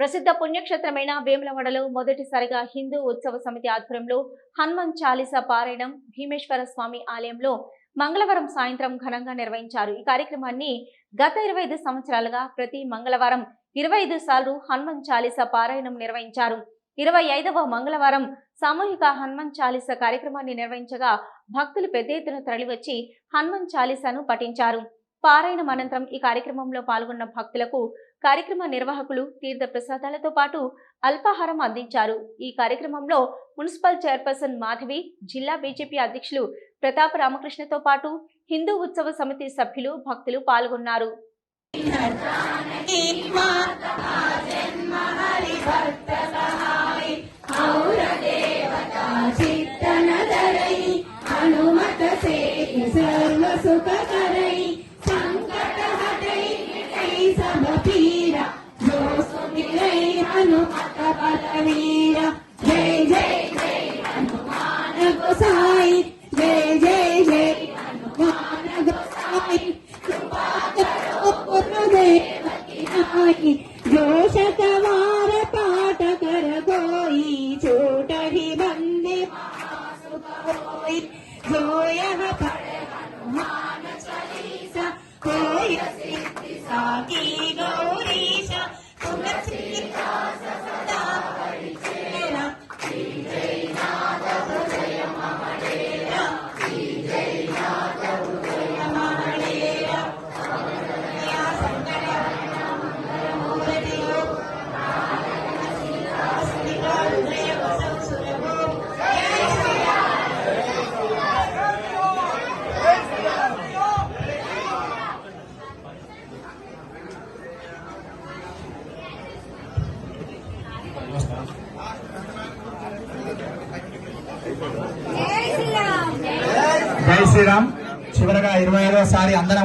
ప్రసిద్ధ పుణ్యక్షేత్రమైన వేములవాడలో మొదటిసారిగా హిందూ ఉత్సవ సమితి ఆధ్వర్యంలో హనుమాన్ చాలీసా పారాయణం భీమేశ్వర స్వామి ఆలయంలో మంగళవారం సాయంత్రం ఘనంగా నిర్వహించారు. ఈ కార్యక్రమాన్ని గత ఇరవై ఐదు సంవత్సరాలుగా ప్రతి మంగళవారం ఇరవై ఐదు సార్లు హనుమాన్ చాలీసా పారాయణం నిర్వహించారు. ఇరవై ఐదవ మంగళవారం సామూహిక హనుమాన్ చాలీస కార్యక్రమాన్ని నిర్వహించగా భక్తులు పెద్ద ఎత్తున తరలివచ్చి హనుమాన్ చాలీసాను పఠించారు. పారాయణం అనంతరం ఈ కార్యక్రమంలో పాల్గొన్న భక్తులకు కార్యక్రమ నిర్వాహకులు తీర్థ ప్రసాదాలతో పాటు అల్పాహారం అందించారు. ఈ కార్యక్రమంలో మున్సిపల్ చైర్పర్సన్ మాధవి జిల్లా బీజేపీ అధ్యక్షులు ప్రతాప్ రామకృష్ణతో పాటు హిందూ ఉత్సవ సమితి సభ్యులు భక్తులు పాల్గొన్నారు. సర్వ సుఖ मिटै सब पीरा जो सुमिरै हनुमत बलवीरा जय जय जय हनुमान गोसाई जय जय जय हनुमान गोसाई कृपा करो गुरुदेव की नाई जो शतवार पाठ कर कोई छोट ही बंदे सुख होई जो यह पढ़े हनुमान चालीसा कोई सिद्धि 好第一 జై శ్రీరామ్. చివరగా ఇరవై ఐదవసారి అందరం